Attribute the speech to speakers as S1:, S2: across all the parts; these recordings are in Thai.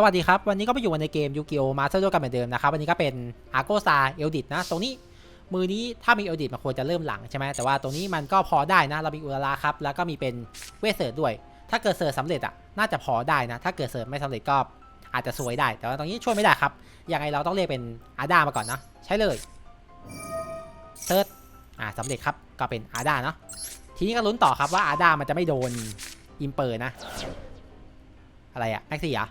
S1: สวัสดีครับ วันนี้ก็ไปอยู่ในเกมยูกิโอมาสเตอร์ด้วยกันเหมือนเดิมนะครับ วันนี้ก็เป็นอาโกซาเอลดิตนะ ตรงนี้มือนี้ถ้ามีเอลดิตมันควรจะเริ่มหลังใช่ไหมแต่ว่าตรงนี้มันก็พอได้นะ เรามีอุลาราครับ แล้วก็มีเป็นเวทเสิร์ด้วย ถ้าเกิดเสิร์ตสำเร็จอะน่าจะพอได้นะ ถ้าเกิดเสิร์ตไม่สำเร็จก็อาจจะซวยได้ แต่ว่าตรงนี้ช่วยไม่ได้ครับ ยังไงเราต้องเรียกเป็นอาดามาก่อนนะ ใช้เลยเซิร์ตอ่าสำเร็จครับ ก็เป็นอาดาเนาะ ทีนี้ก็ลุ้นต่อครับว่าอาดามันจะไม่โดนอิมเปอร์นะ อะไรอะแม็กซี่อะ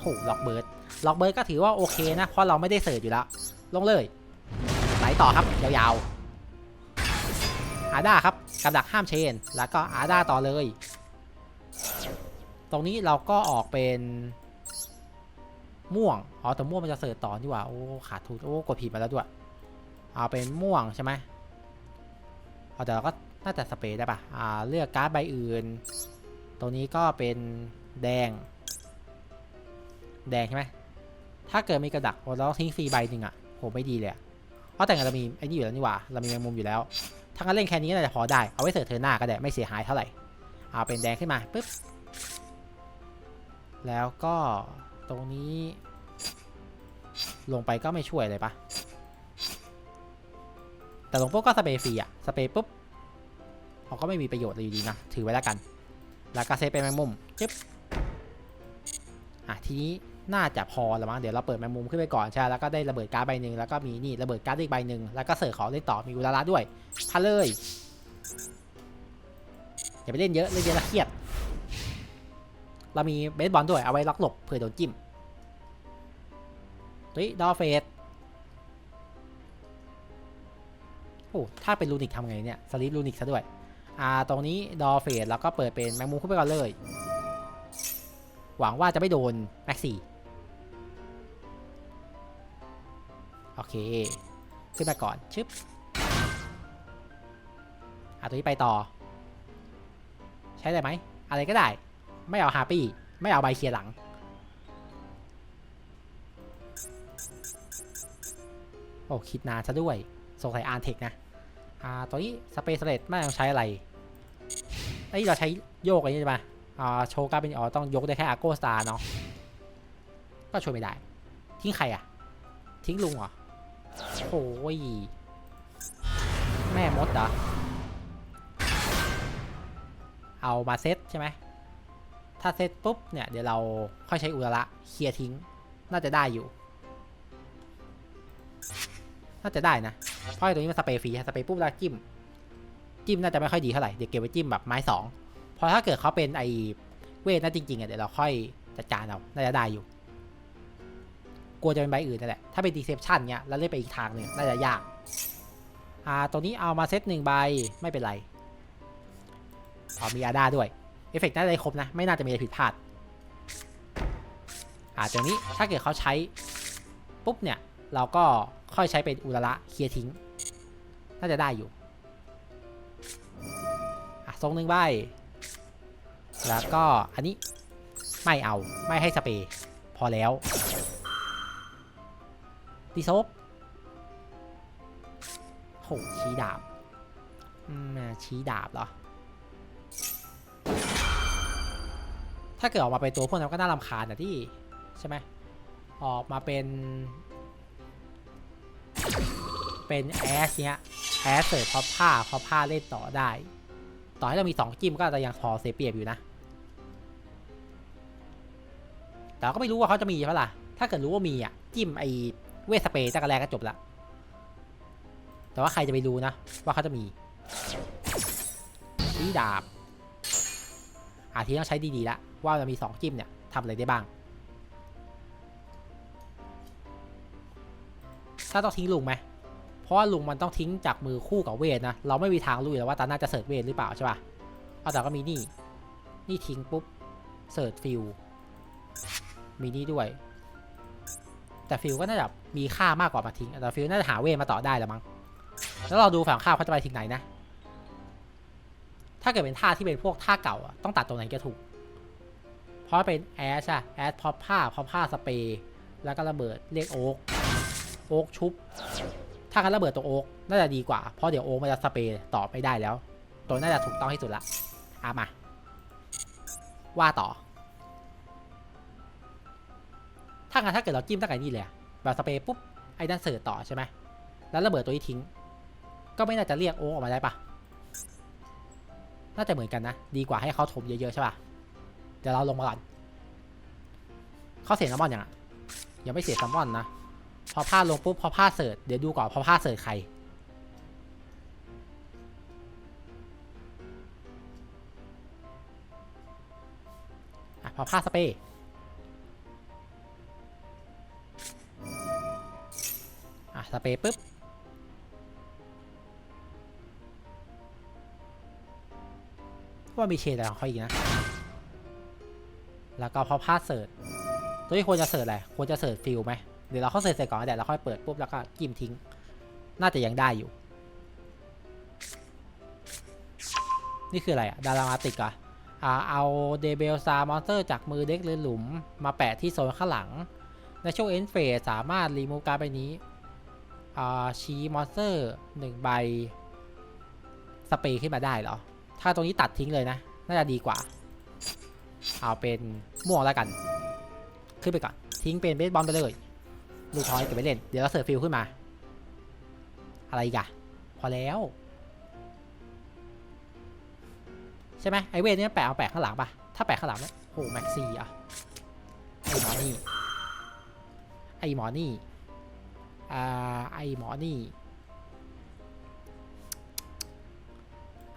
S1: โหล็อกเบิร์ดล็อกเบิร์ดก็ถือว่าโอเคนะ เพราะเราไม่ได้เสิร์ชอยู่แล้ว ลงเลยไหลต่อครับ ยาวๆอาด้าครับกับดักห้ามเชน แล้วก็อาด้าต่อเลย ตรงนี้เราก็ออกเป็นม่วง อ๋อแต่ม่วงมันจะเสิร์ชต่อนี่ว่า โอ้ ขาดทุน โอ้ กดผิดมาแล้วด้วย เอาเป็นม่วงใช่ไหมเอาแต่เราก็น่าจะสเปรย์ได้ปะอ่า เลือกการ์ดใบอื่น ตรงนี้ก็เป็นแดง แดงใช่ไหมถ้าเกิดมีกระดักเราต้องทิ้งฟรีใบหนึ่งอะโหไม่ดีเลยอะเพราะแต่งเรามีไอ้นี่อยู่แล้วนี่หว่า เรามีแมงมุมอยู่แล้วถ้างั้นเล่นแค่นี้น่าจะพอได้ เอาไว้เสิร์ฟเธอหน้าก็ได้ไม่เสียหายเท่าไหร่ เอาเป็นแดงขึ้นมาปุ๊บ แล้วก็ตรงนี้ ลงไปก็ไม่ช่วยเลยปะแต่ลงปุ๊บก็สเปรย์ฟรีอะสเปรย์ปุ๊บเขาก็ไม่มีประโยชน์เลยอยู่ดีนะ ถือไว้แล้วกัน แล้วก็เซฟเป็นแมงมุมจึ๊บอะทีนี้ น่าจะพอแล้วมั้งเดี๋ยวเราเปิดแมงมุมขึ้นไปก่อนใช่แล้วก็ได้ระเบิดการ์ดใบหนึ่งแล้วก็มีนี่ระเบิดการ์ดอีกใบหนึ่งแล้วก็เสิร์ฟของเล่นต่อมีอุลาระด้วยพาเลยอย่าไปเล่นเยอะเล่นเยอะแล้วเครียด เรามีเบสบอลด้วยเอาไว้ล็อกหลบเผื่อโดนจิ้มเฮ้ยดอเฟสโอ้ถ้าเป็นลูนิกทำไงเนี่ยสลิปลูนิกซะด้วย อ่าตรงนี้ดอเฟสแล้วก็เปิดเป็นแมงมุมขึ้นไปก่อนเลย หวังว่าจะไม่โดนแม็กซี่ โอเค ขึ้นมาก่อน ชึบอะตัวนี้ไปต่อ ใช้ได้ไหม อะไรก็ได้ ไม่เอาฮาปี้ ไม่เอาใบเคลียร์หลัง โอ้ คิดนานซะด้วย สงสัยอาร์เทคนะ อ่า ตัวนี้สเปซเลตไม่ต้องใช้อะไรไอ้ยเราใช้โยกอะไรนี่ใช่ไหมอ่า โชว์กาเป็นอ๋อต้องยกได้แค่อาโกสตาร์เนาะ ก็ช่วยไม่ได้ ทิ้งใครอะทิ้งลุงเหรอ โอ้ยแม่มดเหรอ เอามาเซตใช่ไหม ถ้าเซตปุ๊บเนี่ยเดี๋ยวเราค่อยใช้อุระเคลียร์ทิ้ง น่าจะได้อยู่ น่าจะได้นะ เพราะไอตัวนี้มันสเปรย์ฟรีสเปรย์ปุ๊บแล้วจิ้ม จิ้มน่าจะไม่ค่อยดีเท่าไหร่ เดี๋ยวเก็บไว้จิ้มแบบไม้สองพอถ้าเกิดเขาเป็นไอเวทนั่นจริงๆอะเดี๋ยวเราค่อยจัดการเอา น่าจะได้อยู่ กลัวจะเป็นใบอื่นนั่นแหละ ถ้าเป็นดีเซปชันเนี้ยแล้วเล่นไปอีกทางหนึ่งน่าจะยาก อ่าตรงนี้เอามาเซตหนึ่งใบไม่เป็นไรเอมีอาดาด้วย เอฟเฟกต์น่าจะได้ครบนะ ไม่น่าจะมีอะไรผิดพลาด อ่าตรงนี้ถ้าเกิดเขาใช้ปุ๊บเนี่ย เราก็ค่อยใช้เป็นอุระละเคลียร์ทิ้ง น่าจะได้อยู่ อะทรงหนึ่งใบ แล้วก็อันนี้ไม่เอาไม่ให้สเปรย์พอแล้ว ดีโซกโหชี้ดาบอืมชี้ดาบเหรอ ถ้าเกิดออกมาเป็นตัวพวกนั้นก็น่ารำคาญนะที่ ใช่ไหม ออกมาเป็น เป็นแอสเนี้ยแอสเสิร์ฟพอผ้าพอผ้าเล่นต่อได้ ต่อให้เรามี 2 จิ้มก็อาจจะยังพอเสียเปรียบอยู่นะ แต่เราก็ไม่รู้ว่าเขาจะมีใช่ปล่ะ ถ้าเกิดรู้ว่ามีอะ จิ้มไอ เวทสเปรย์จักรแรกก็จบละ แต่ว่าใครจะไปรู้นะ ว่าเขาจะมีชี้ดาบ อาทีต้องใช้ดีๆละว่าเรามี 2 จิ้มเนี่ยทำอะไรได้บ้าง ถ้าต้องทิ้งลุงไหม เพราะว่าลุงมันต้องทิ้งจากมือคู่กับเวทนะ เราไม่มีทางรู้อยู่แล้วว่าตาน่าจะเสิร์ชเวทหรือเปล่าใช่ป่ะเอาแต่ก็มีนี่ นี่ทิ้งปุ๊บ เสิร์ชฟิลมีนี่ด้วย แต่ฟิลก็น่าจะมีค่ามากกว่ามาทิ้งแต่ฟิลน่าจะหาเวมาต่อได้แล้วมั้งแล้วเราดูฝั่งข้าวเขาจะไปทิ้งไหนนะ ถ้าเกิดเป็นท่าที่เป็นพวกท่าเก่าต้องตัดตรงไหนก็ถูก เพราะเป็นแอชอะแอชพอผ้าพอผ้าสเปรย์แล้วก็ระเบิดเรียกโอ๊กโอ๊กชุบ ถ้ากันระเบิดตัวโอ๊กน่าจะดีกว่า เพราะเดี๋ยวโอ๊กมันจะสเปรย์ต่อไม่ได้แล้ว ตัวน่าจะถูกต้องที่สุดละอามา ว่าต่อ ถ้างั้นถ้าเกิดเราจิ้มตั้งแต่นี่เลยแบบสเปรย์ปุ๊บไอ้นั่นเสิร์ชต่อใช่ไหมแล้วระเบิดตัวนี้ทิ้ง ก็ไม่น่าจะเรียกโอ๊กออกมาได้ปะน่าจะเหมือนกันนะ ดีกว่าให้เขาถมเยอะๆใช่ปะเดี๋ยวเราลงมาก่อนเขาเสียซัมมอนยังอะยังไม่เสียซัมมอนนะพอพลาดลงปุ๊บพอพลาดเสิร์ชเดี๋ยวดูก่อนพอพลาดเสิร์ชใครอะพอพลาดสเปรย์ สเปรย์ปุ๊บ ว่ามีเชนอะไรของเขาอีกนะ แล้วก็พอพลาดเสิร์ชตัวที่ควรจะเสิร์ชอะไร ควรจะเสิร์ชฟิลไหมเดี๋ยวเราเข้าเสิร์ชเสร็จก่อนเดี๋ยวเราค่อยเปิดปุ๊บแล้วก็จิ้มทิ้ง น่าจะยังได้อยู่ นี่คืออะไรอะดารามาติกอะเอาเดเบลซามอนสเตอร์จากมือเด็กหรือหลุม มาแปะที่โซนข้างหลัง ในช่วงเอ็นเฟสสามารถรีมูฟการ์ดใบนี้ ชี้มอนสเตอร์หนึ่งใบ สเปรย์ขึ้นมาได้เหรอ ถ้าตรงนี้ตัดทิ้งเลยนะ น่าจะดีกว่า เอาเป็นม่วงแล้วกัน ขึ้นไปก่อน ทิ้งเป็นเบสบอลไปเลย ลูกทอยเก็บไว้เล่น เดี๋ยวเราเสิร์ฟฟิลขึ้นมา อะไรกะพอแล้ว ใช่ไหมไอเวทเนี่ยแปะเอาแปะข้างหลังปะถ้าแปะข้างหลังเนี่ยโหแม็กซี่อะไอหมอนี่ ไอหมอนี่ อ่าไอหมอนี่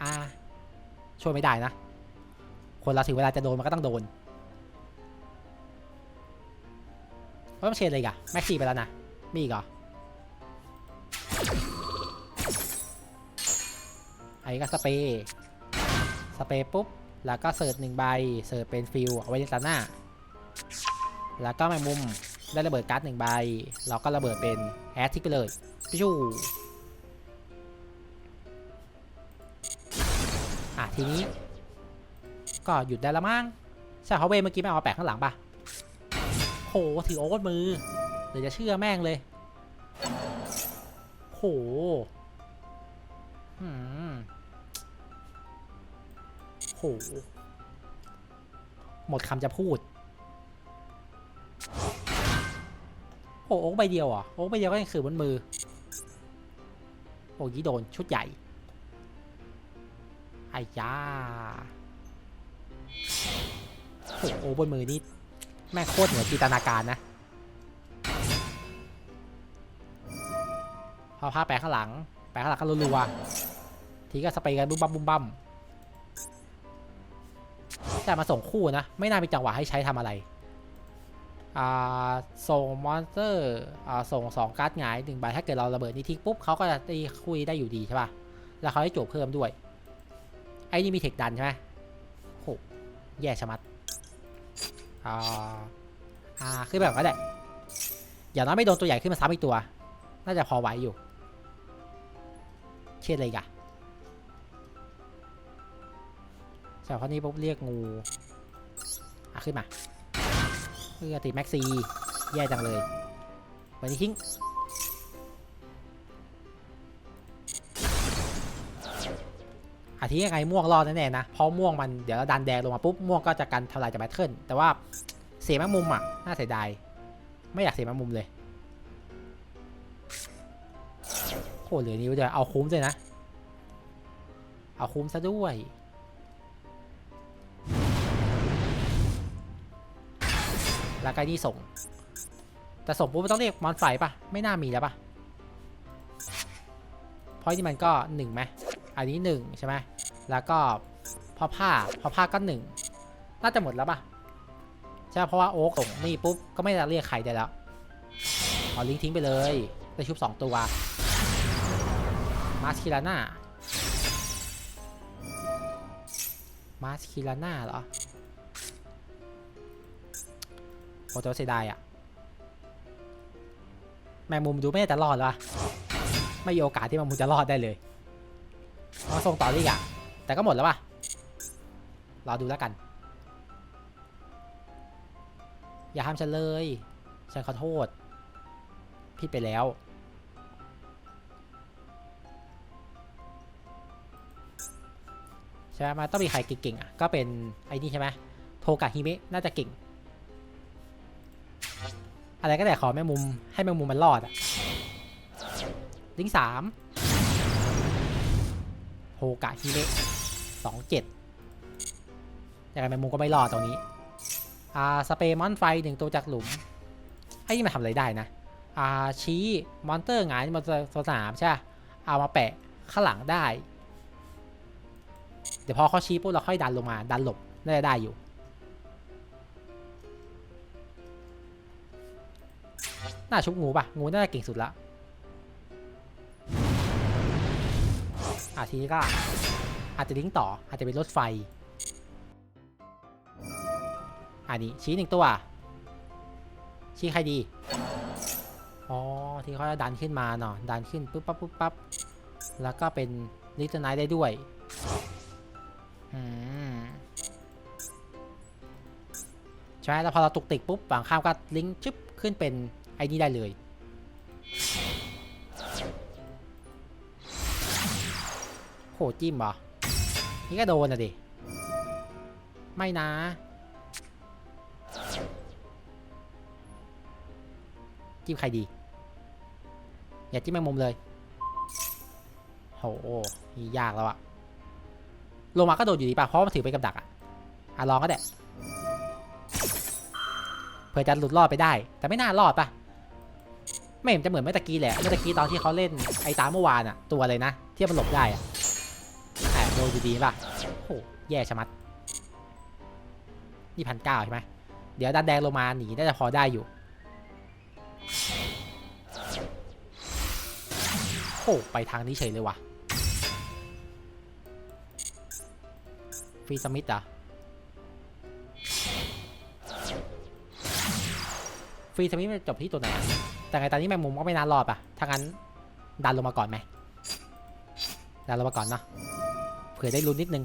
S1: อ่าช่วยไม่ได้นะ คนเราถึงเวลาจะโดนมันก็ต้องโดนว่ต้องเชนเลยอีกะแม็กซี่ไปแล้วนะ มีอีกเหรอไอ้ก็สเปรย์สเปรย์ปุ๊บ แล้วก็เสิร์ชหนึ่งใบ เสิร์ชเป็นฟิลเอาไว้ในตาหน้า แล้วก็แมงมุม ได้ระเบิดการ์ดหนึ่งใบ เราก็ระเบิดเป็นแอดทิกไปเลยพิชูอะทีนี้ ก็หยุดได้ละมั้งใช่เขาเวเมื่อกี้ไม่เอามาแปะข้างหลังปะโหถือโอ๊ตมือเดี๋ยวจะเชื่อแม่งเลยโหอืมโห หมดคำจะพูด อ้โอ๊กใบเดียวอะโอ๊กใบเดียวก็ยังคือบนมือ โอ้ยี่โดนชุดใหญ่ไอ้ยาโอ้โหบนมือนี่แม่โคตรเหนือจินตนาการนะ พอผ้าแปะข้างหลัง แปะข้างหลังก็รัวๆทีก็สเปรย์กันบุ้มบัมบุ้มบัมแต่มาส่งคู่นะ ไม่น่ามีจังหวะให้ใช้ทำอะไร ส่งมอนสเตอร์ส่งสองการ์ดหงายหนึ่งใบถ้าเกิดเราระเบิดนี้ทิ้งปุ๊บเขาก็จะตีคุยได้อยู่ดีใช่ป่ะ แล้วเขาให้โจบเพิ่มด้วย ไอ้นี่มีเทคดันใช่ไหมโหแย่ชะมัดอ่าอ่าคือแบบก็ได้อย่างน้อยไม่โดนตัวใหญ่ขึ้นมาซ้ำอีกตัว น่าจะพอไหวอยู่ เช่นอะไรอีกอะจากข้อนี้ปุ๊บเรียกงูอะขึ้นมา เพื่อติดแม็กซีแย่จังเลยวันนี้ทิ้งอาทิยังไงม่วงรอดแน่ๆนะ เพราะม่วงมันเดี๋ยวเราดันแดงลงมาปุ๊บม่วงก็จะกันทลายจากแบทเทิลแต่ว่าเสียแมงมุมอะน่าเสียดายไม่อยากเสียแมงมุมเลยโหเหลือนิ้วเดียวเอาคุ้มเลยนะ เอาคุ้มซะด้วย แล้วก็นี่ส่ง แต่ส่งปุ๊บมันต้องเรียกมอนไฟปะไม่น่ามีแล้วปะเพราะนี่มันก็หนึ่งไหมอันนี้หนึ่งใช่ไหมแล้วก็พอผ้าพอผ้าก็หนึ่งน่าจะหมดแล้วปะใช่เพราะว่าโอ๊กส่งนี่ปุ๊บก็ไม่ได้เรียกใครได้แล้วเอลิงทิ้งไปเลยได้ชุบสองตัวมาสคิลาน่ามาสคิลาน่าเหรอ โอ้แต่เสียดายอะแมงมุมดูไม่น่าจะรอดวอะไม่มีโอกาสที่แมงมุมจะรอดได้เลยมาส่งต่ออีกอะแต่ก็หมดแล้วป่ะรอดูแล้วกัน อย่าห้ามฉันเลยฉันขอโทษผิดไปแล้วใช่ไหมมันต้องมีใครเก่งๆอะก็เป็นไอ้นี่ใช่ไหมโทกะฮิเมะน่าจะเก่ง อะไรก็ได้ขอแมงมุมให้แมงมุมมันรอดอะลิงสามโฮกะฮิเละสองเจ็ดยังไงแมงมุมก็ไม่รอดตรงนี้ อ่า สเปรย์มอนไฟหนึ่งตัวจากหลุมไอ้นี่มันทำอะไรได้นะ อ่า ชี้มอนเตอร์หงายบนเตอร์สนามใช่ เอามาแปะข้างหลังได้ เดี๋ยวพอเขาชี้ปุ๊บเราค่อยดันลงมา ดันหลบน่าจะได้อยู่ น่าชุบงูป่ะ งูน่าจะเก่งสุดละอะทีนี้ก็อาจจะลิงต่อ อาจจะเป็นรถไฟ อันนี้ชี้หนึ่งตัว ชี้ใครดี อ๋อ ที่เขาจะดันขึ้นมาเนาะ ดันขึ้นปุ๊บปั๊บปุ๊บปั๊บ แล้วก็เป็นลิตเติ้ลไนท์ได้ด้วยใช่แล้วพอเราตุกติกปุ๊บฝั่งข้ามก็ลิงก์ชึบขึ้นเป็น อ้นี่ได้เลย โหจิ้มเหรอ นี่ก็โดนอะดิ ไม่นะ จิ้มใครดี อย่าจิ้มแมงมุมเลย โหนี่ยากแล้วอะลงมาก็โดนอยู่ดีป่ะ เพราะมันถือเป็นกับดักอะอะลองก็ได้เผื่อจะหลุดรอดไปได้ แต่ไม่น่ารอดป่ะ ไม่เห็นจะเหมือนเมื่อตะกี้แหละเมื่อตะกี้ตอนที่เขาเล่นไอ้ตาเมื่อวานอะตัวเลยนะที่มันหลบได้อะแต่โดนดีป่ะโหแย่ชะมัดนี่พันเก้าใช่ไหมเดี๋ยวดันแดงลงมาหนีน่าจะพอได้อยู่โอ้ไปทางนี้เฉยเลยว่ะฟรีสมิธอะฟรีสมิธมันจบที่ตัวไหน แต่ไงตอนนี้แมงมุมก็ไม่น่ารอดปะถ้างั้นดันลงมาก่อนไหมดันลงมาก่อนเนาะเผื่อได้ลุ้นนิดนึง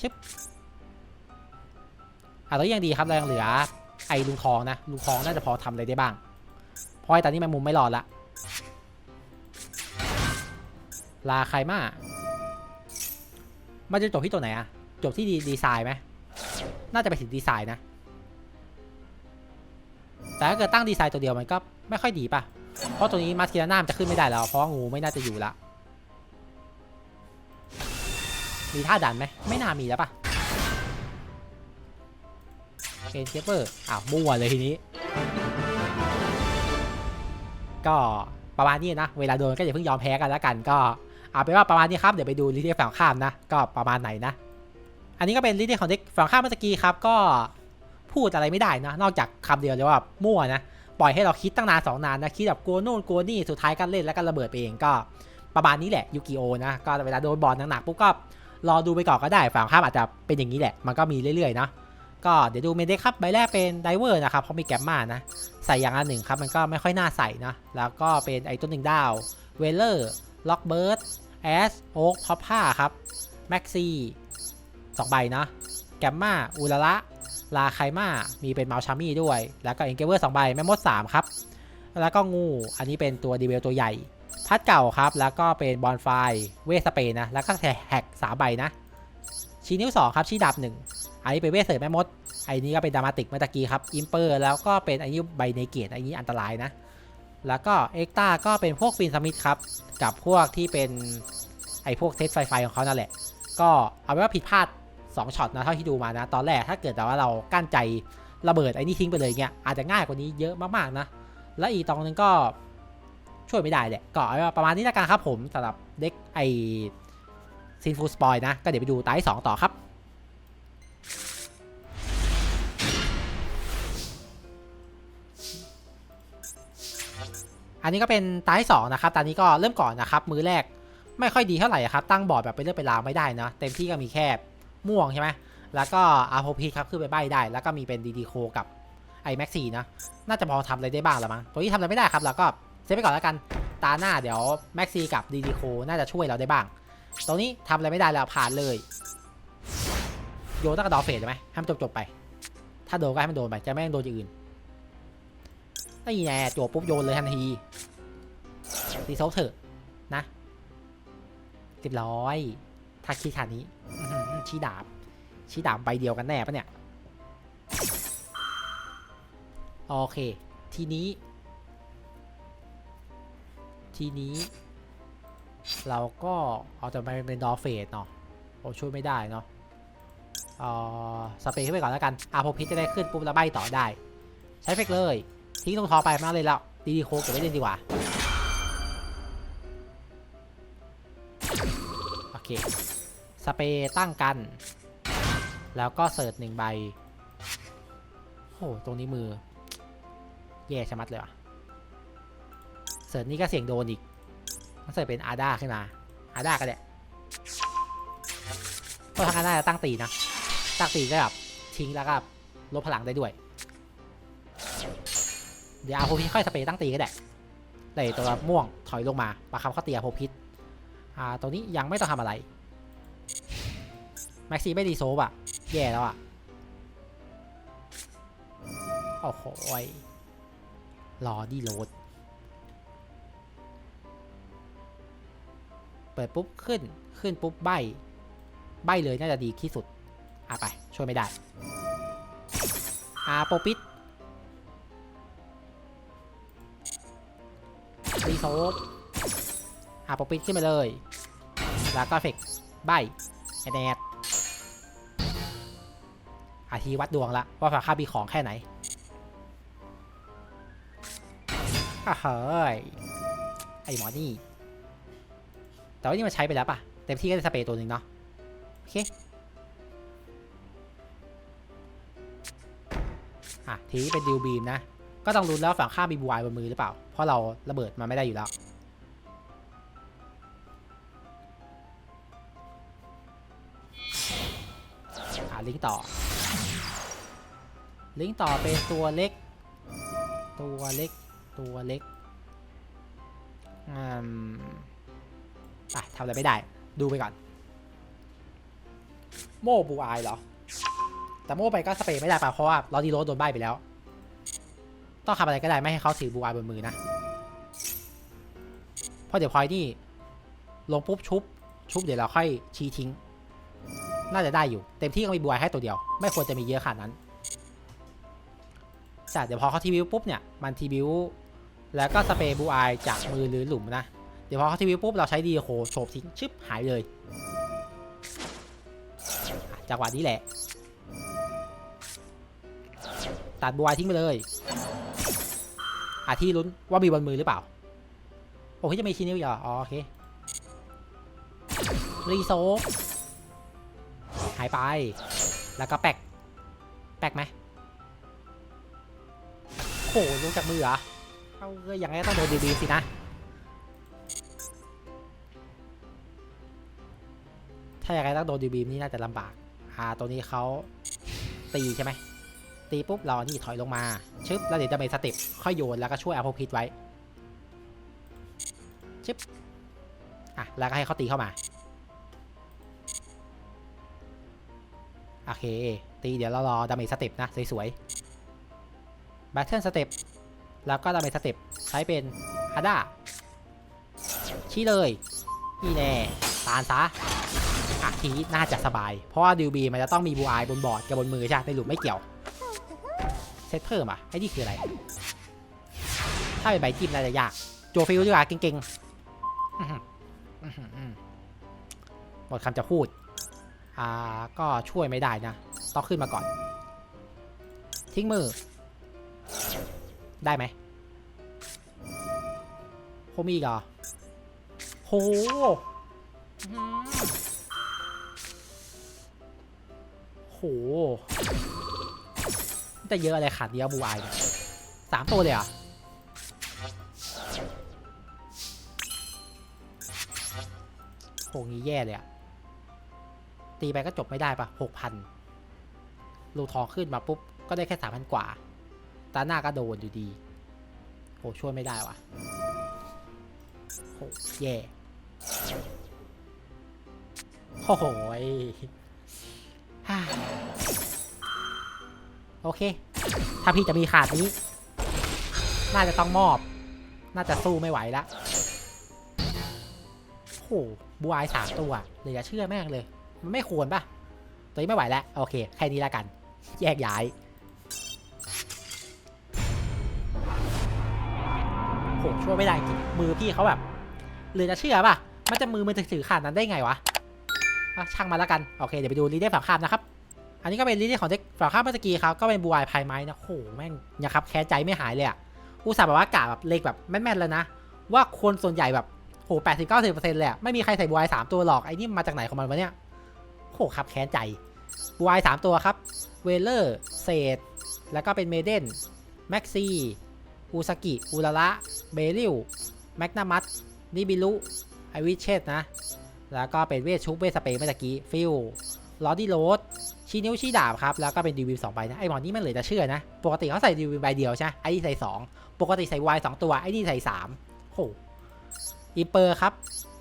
S1: ชิปอะแล้วยังดีครับเรายังเหลือไอ้ลุงทองนะลุงทองน่าจะพอทำอะไรได้บ้างเพราะไอ้ตอนนี้แมงมุมไม่รอดละลาใครมามันจะจบที่ตัวไหนอะจบที่ดีดีไซน์ไหมน่าจะไปถึงดีไซน์นะ แต่ถ้าเกิดตั้งดีไซน์ตัวเดียวมันก็ไม่ค่อยดีป่ะ เพราะตัวนี้มาสกิลาน่ามจะขึ้นไม่ได้แล้ว เพราะงูไม่น่าจะอยู่ละ มีท่าดันไหม ไม่น่ามีแล้วป่ะเกนเคเปอร์อ้าวมั่วเลยทีนี้ ก็ประมาณนี้นะ เวลาโดนก็อย่าเพิ่งยอมแพ้กันแล้วกันก็เอาเป็นว่าประมาณนี้ครับ เดี๋ยวไปดูลิเดียฝั่งข้ามนะ ก็ประมาณไหนนะ อันนี้ก็เป็นลิเดียของเด็กฝั่งข้ามเมื่อกี้ครับก็ พูดอะไรไม่ได้นะ นอกจากคำเดียวเลยว่ามั่วนะ ปล่อยให้เราคิดตั้งนานสองนานนะ คิดแบบกลัวโน่นกลัวนี่ สุดท้ายก็เล่นแล้วก็ระเบิดไปเองก็ประมาณนี้แหละยูกิโอนะ ก็เวลาโดนบอลหนักๆปุ๊บก็รอดูไปก่อนก็ได้ฝั่งข้ามอาจจะเป็นอย่างนี้แหละ มันก็มีเรื่อยๆนะก็เดี๋ยวดูเมนเดครับใบแรกเป็นไดเวอร์นะครับเพราะมีแกมมานะ ใส่อย่างอันหนึ่งครับ มันก็ไม่ค่อยน่าใส่นะ แล้วก็เป็นไอ้ต้นหนึ่งดาวเวลเลอร์ล็อกเบิร์ดแอสโอ๊กพับผ้าครับแม็กซี่สองใบนะ แกมมาอุลาระ ลาไคมามีเป็นเมาชามี่ด้วย แล้วก็เอ็นเกเวอร์สองใบแม่มดสามครับ แล้วก็งู อันนี้เป็นตัวดีเวลตัวใหญ่ พัดเก่าครับ แล้วก็เป็นบอลไฟเวสเปนนะ แล้วก็แฮกสามใบนะ ชีนิ้วสองครับชี้ดาบหนึ่งอันนี้เป็นเวสเสริมแม่มดอ้นี้ก็เป็นดรามาติกเมื่อตะกี้ครับ อิมเปอร์ แล้วก็เป็นอ้นี้ใบเนเกตไอ้นี้อันตรายนะ แล้วก็เอ็กตาก็เป็นพวกฟินสมิธครับ กับพวกที่เป็นไอพวกเทสไฟไฟของเขานั่นแหละ ก็เอาไว้ว่าผิดพลาด 2ช็อตนะเท่าที่ดูมานะ ตอนแรกถ้าเกิดแต่ว่าเรากั้นใจระเบิดไอ้นี่ทิ้งไปเลยเงี้ยอาจจะง่ายกว่านี้เยอะมากๆนะ แล้วอีตองนึงก็ช่วยไม่ได้แหละก็ประมาณนี้ละกันครับผมสำหรับเด็กไอซินฟูสปอยนะ ก็เดี๋ยวไปดูตาที่สองต่อครับอันนี้ก็เป็นตาที่สองนะครับ ตอนนี้ก็เริ่มก่อนนะครับ มือแรกไม่ค่อยดีเท่าไหร่ครับ ตั้งบอร์ดแบบไปเรื่อยไปราวไม่ได้นะ เต็มที่ก็มีแค่ ม่วงใช่ไหมแล้วก็อาโพพีครับขึ้นไปใบได้ แล้วก็มีเป็นดีดีโคกับไอแม็กซี่นะ น่าจะพอทำอะไรได้บ้างแล้วมั้ง ตัวนี้ทำอะไรไม่ได้ครับแล้วก็เซฟไปก่อนแล้วกัน ตาหน้าเดี๋ยวแม็กซี่กับดีดีโคน่าจะช่วยเราได้บ้าง ตรงนี้ทำอะไรไม่ได้แล้วผ่านเลย โยนตั้งกระดอเฟสเลยไหมให้มันจบๆไป ถ้าโดนก็ให้มันโดนไป จะไม่ให้โดนอย่างอื่นนี่แน่จบปุ๊บโยนเลยทันทีตีโซเถอะนะเรียบร้อยถ้าคิดขนนี้ ชี้ดาบ ชี้ดาบใบเดียวกันแน่ปะเนี่ย โอเค ทีนี้ ทีนี้ เราก็เอาจะไปเป็นดอเฟสเนาะโอช่วยไม่ได้เนาะเออสเปรย์ขึ้นไปก่อนแล้วกันอาโพพิษจะได้ขึ้นปุ๊บแล้วใบต่อได้ ใช้เฟกเลย ทิ้งตรงทอไปมากเลยแล้ว ดีดีโคเก็บไว้เล่นดีกว่าโอเค สเปรย์ตั้งกัน แล้วก็เสิร์ชหนึ่งใบโอ้โหตรงนี้มือ แย่ชะมัดเลยว่ะ เสิร์ชนี่ก็เสี่ยงโดนอีกต้องเสิร์ชเป็นอาด้าขึ้นมา อาด้าก็ได้เพราะทางอาด้าจะตั้งตีนะ ตั้งตีได้แบบทิ้งแล้วก็ลดพลังได้ด้วย เดี๋ยวอาโพพิษค่อยสเปรย์ตั้งตีก็ได้เลยตัวม่วงถอยลงมาปะคับข้าตีอาโพพิษอ่า ตัวนี้ยังไม่ต้องทำอะไร แม็กซี่ไม่ดีโซบอะแย่แล้วอะโอ้โหยรอดีโหลด เปิดปุ๊บขึ้น ขึ้นปุ๊บใบ ใบเลยน่าจะดีที่สุด อะไป ช่วยไม่ได้ อาโปปิดรีโซฟอาโปปิดขึ้นมาเลย แล้วก็เฟกใบแอดแอด อาทีวัดดวงละว่าฝาค่ามีของแค่ไหนอะเฮ้ยไอหมอนี่ แต่ว่านี่มันใช้ไปแล้วป่ะ เต็มที่ก็ได้สเปรย์ตัวหนึ่งเนาะโอเคอะทีนี้เป็นดิวบีมนะ ก็ต้องรุ้นแล้วฝั่งข้ามีบูวายบนมือหรือเปล่า เพราะเราระเบิดมันไม่ได้อยู่แล้วอะลิงก์ต่อ ลิงก์ต่อเป็นตัวเล็ก ตัวเล็ก ตัวเล็กอืมอะทำอะไรไม่ได้ ดูไปก่อน โม่บูอายเหรอ แต่โม่ไปก็สเปรย์ไม่ได้ป่ะเพราะว่าลอดีโรสโดนใบไปแล้ว ต้องทำอะไรก็ได้ไม่ให้เขาถือบูอายบนมือนะ เพราะเดี๋ยวพลอยนี่ ลงปุ๊บชุบ ชุบเดี๋ยวเราค่อยชี้ทิ้ง น่าจะได้อยู่ เต็มที่ก็มีบูอายแค่ตัวเดียว ไม่ควรจะมีเยอะขนาดนั้น แต่เดี๋ยวพอเขาทีวิวปุ๊บเนี่ยมันทีวิวแล้วก็สเปรย์บูอายจากมือหรือหลุมนะ เดี๋ยวพอเขาทีวีปุ๊บเราใช้ดีโคโฉบทิ้งชึบหายเลยจังหวะนี้แหละ ตัดบัวทิ้งไปเลยอาที่ลุ้นว่ามีบนมือหรือเปล่า โอ้ยจะมีชิ้นนี้เหรออ๋อโอเค รีโซหายไป แล้วก็แปกแปกไหม โหลงจากมือเหรอเอาเอ้ยอย่างไรต้องโดนดีๆสินะ ถ้าอย่างไรต้องโดนดีบีมนี่น่าจะลำบาก อ่า ตัวนี้เขาตีใช่ไหม ตีปุ๊บเราอันนี่ถอยลงมา ชึบ แล้วเดี๋ยวจะเป็นสเต็ปค่อยโยนแล้วก็ช่วยอาพพิทไว้ ชึบ อะ แล้วก็ให้เขาตีเข้ามา โอเค ตีเดี๋ยวเรารอดาเมจสเต็ปนะ สวยๆ แบทเทิลสเต็ปแล้วก็ดาเมจสเต็ปใช้เป็นฮาด้าชี้เลยนี่แน่ตานซะอะทีน่าจะสบาย เพราะว่าดิวบีมันจะต้องมีบูอายบนบอร์ดกับบนมือใช่ไหมในหลุมไม่เกี่ยว เซตเพิ่มอะไอ้นี่คืออะไร ถ้าเป็นใบจิ้มน่าจะยาก โจฟิลดีกว่าเก่งๆอื้อหืออื้อหืออื้อหมดคำจะพูด อ่าก็ช่วยไม่ได้นะ ต้องขึ้นมาก่อน ทิ้งมือ ได้ไหมโฮมีอีกเหรอโหโหจะเยอะอะไรขาดเดียวบูไอเนี่ยสามตัวเลยอะโหงี้แย่เลยอะ ตีไปก็จบไม่ได้ปะหกพันลูทองขึ้นมาปุ๊บ ก็ได้แค่สามพันกว่า ตาหน้าก็โดนอยู่ดีโหช่วยไม่ได้วะโหแย่โอ้โหโอเค ถ้าพี่จะมีขาดนี้ น่าจะต้องมอบ น่าจะสู้ไม่ไหวละโอ้โหบูอายสามตัวเหลยจะเชื่อแม่งเลย มันไม่ควรปะตัวนี้ไม่ไหวแล้ว โอเค แค่นี้ละกัน แยกย้าย ช่วยไม่ได้จริงมือพี่เขาแบบเหลือจะเชื่อป่ะ มันจะมือมันถือขาดนั้นได้ไงวะช่างมาแล้วกัน โอเค เดี๋ยวไปดูลีเดอร์ฝั่งข้ามนะครับ อันนี้ก็เป็นลีเดอร์ของเด็กฝั่งข้ามเมื่อกี้ครับก็เป็นบูวายพายไม้นะโหแม่งยังครับแค้นใจไม่หายเลยอะอุตส่าห์แบบว่ากะแบบเล็กแบบแม่นๆแล้วนะ ว่าคนส่วนใหญ่แบบโหแปดสิบเก้าสิบเปอร์เซ็นต์เลยอะไม่มีใครใส่บูวายสามตัวหรอกไอ้นี่มาจากไหนของมันวะเนี่ยโหครับแค้นใจบูวายสามตัวครับเวเลอร์เซดแล้วก็เป็นเมเดนแม็กซี่ อูซากิ อูราระเบริลแมกนามัสนิบิลุ ไอวิเชตนะ แล้วก็เป็นเวทชุบเวทสเปรย์เมื่อกี้ฟิลลอดี้โรดชี้นิ้วชี้ดาบครับ แล้วก็เป็นดีวิวสองใบนะ ไอหมอนนี่มันเหลือจะเชื่อนะ ปกติเขาใส่ดีวิวใบเดียวใช่ไหมไอ้นี่ใส่สองปกติใส่วายสองตัว ไอนี่ใส่สามโหอีเปอร์ครับ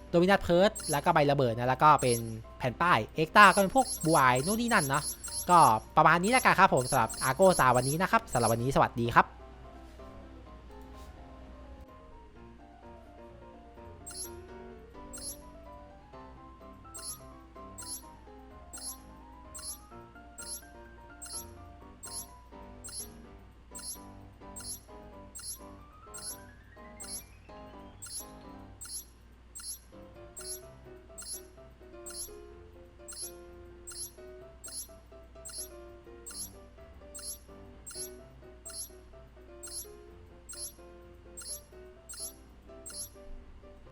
S1: โดมินัทเพิร์ดแล้วก็ใบระเบิดนะ แล้วก็เป็นแผ่นป้าย เอ็กตาก็เป็นพวกบวายนู่นนี่นั่นเนาะก็ประมาณนี้แล้วกันครับผมสำหรับอาโกซาวันนี้นะครับสำหรับวันนี้สวัสดีครับ